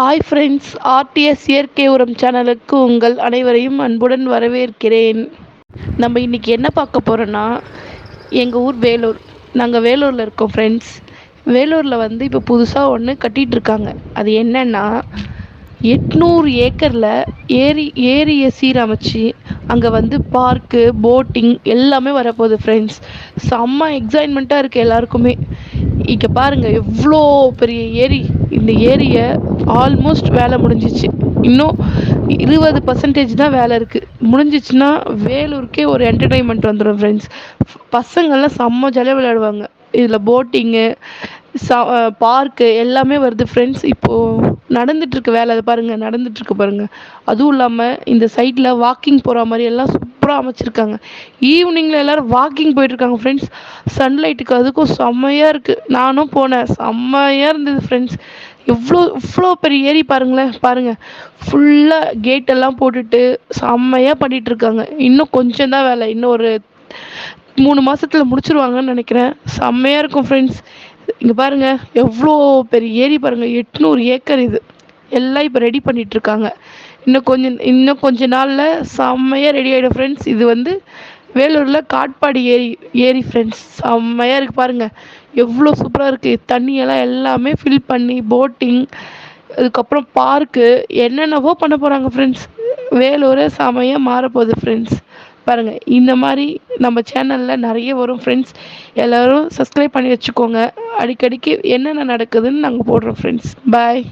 Hi friends RTS இயற்கை உரம் சேனலுக்கு உங்கள் அனைவரையும் அன்புடன் வரவேற்கிறேன். நம்ம இன்றைக்கி என்ன பார்க்க போகிறோன்னா எங்கள் ஊர் வேலூர். நாங்கள் வேலூரில் இருக்கோம் ஃப்ரெண்ட்ஸ் வேலூரில் வந்து இப்போ புதுசாக ஒன்று கட்டிகிட்ருக்காங்க அது என்னென்னா எட்நூறு ஏக்கரில் ஏரி ஏரியை சீரமைச்சு அங்கே வந்து பார்க்கு போட்டிங் எல்லாமே வரப்போகுது ஃப்ரெண்ட்ஸ் செம்ம எக்ஸைட்மெண்ட்டாக இருக்குது எல்லாருக்குமே. இங்கே பாருங்கள் எவ்வளோ பெரிய ஏரி. இந்த ஏரியை ஆல்மோஸ்ட் வேலை முடிஞ்சிச்சு. இன்னும் இருபது பர்சன்டேஜ் தான் வேலை இருக்குது முடிஞ்சிச்சுன்னா வேலூருக்கே ஒரு என்டர்டைன்மெண்ட் வந்துடும் ஃப்ரெண்ட்ஸ் பசங்கள்லாம் செம்ம ஜாலியாக விளையாடுவாங்க. இதில் போட்டிங்கு ச பார்க்கு எல்லாமே வருது ஃப்ரெண்ட்ஸ் இப்போது நடந்துட்டுருக்கு வேலை அதை பாருங்கள் நடந்துட்டுருக்கு பாருங்கள் அதுவும் இல்லாமல் இந்த சைடில் வாக்கிங் போகிற மாதிரி எல்லாம் சூப்பராக அமைச்சிருக்காங்க. ஈவினிங்கில் எல்லோரும் வாக்கிங் போயிட்டுருக்காங்க ஃப்ரெண்ட்ஸ் சன்லைட்டுக்கு அதுக்கும் செம்மையாக இருக்குது நானும் போனேன். செம்மையாக இருந்தது ஃப்ரெண்ட்ஸ் எவ்வளோ இவ்வளோ பெரிய ஏரி பாருங்களேன் பாருங்கள் ஃபுல்லாக கேட்டெல்லாம் போட்டுட்டு செம்மையாக பண்ணிகிட்ருக்காங்க இன்னும் கொஞ்சம் தான் வேலை. இன்னும் ஒரு மூணு மாதத்துல முடிச்சிருவாங்கன்னு நினைக்கிறேன். செம்மையாக இருக்கும் ஃப்ரெண்ட்ஸ் இங்கே பாருங்கள் எவ்வளோ பெரிய ஏரி பாருங்கள் எட்நூறு ஏக்கர் இது. எல்லாம் இப்போ ரெடி பண்ணிகிட்ருக்காங்க இன்னும் கொஞ்சம் இன்னும் கொஞ்ச நாளில் செம்மையாக ரெடி ஆகிடும் ஃப்ரெண்ட்ஸ் இது வந்து வேலூரில் காட்பாடி ஏரி ஏரி ஃப்ரெண்ட்ஸ் செம்மையாக இருக்குது பாருங்கள் எவ்வளோ சூப்பராக இருக்குது தண்ணியெல்லாம் எல்லாமே ஃபில் பண்ணி போட்டிங் அதுக்கப்புறம் பார்க்கு என்னென்னவோ பண்ண போகிறாங்க ஃப்ரெண்ட்ஸ் வேலூரே செமையாக மாறப்போகுது ஃப்ரெண்ட்ஸ் பாருங்கள் இந்த மாதிரி நம்ம சேனலில் நிறைய வரும் ஃப்ரெண்ட்ஸ் எல்லோரும் சப்ஸ்கிரைப் பண்ணி வச்சுக்கோங்க. அடிக்கடிக்கு என்னென்ன நடக்குதுன்னு நாங்கள் போடுறோம் ஃப்ரெண்ட்ஸ் பாய்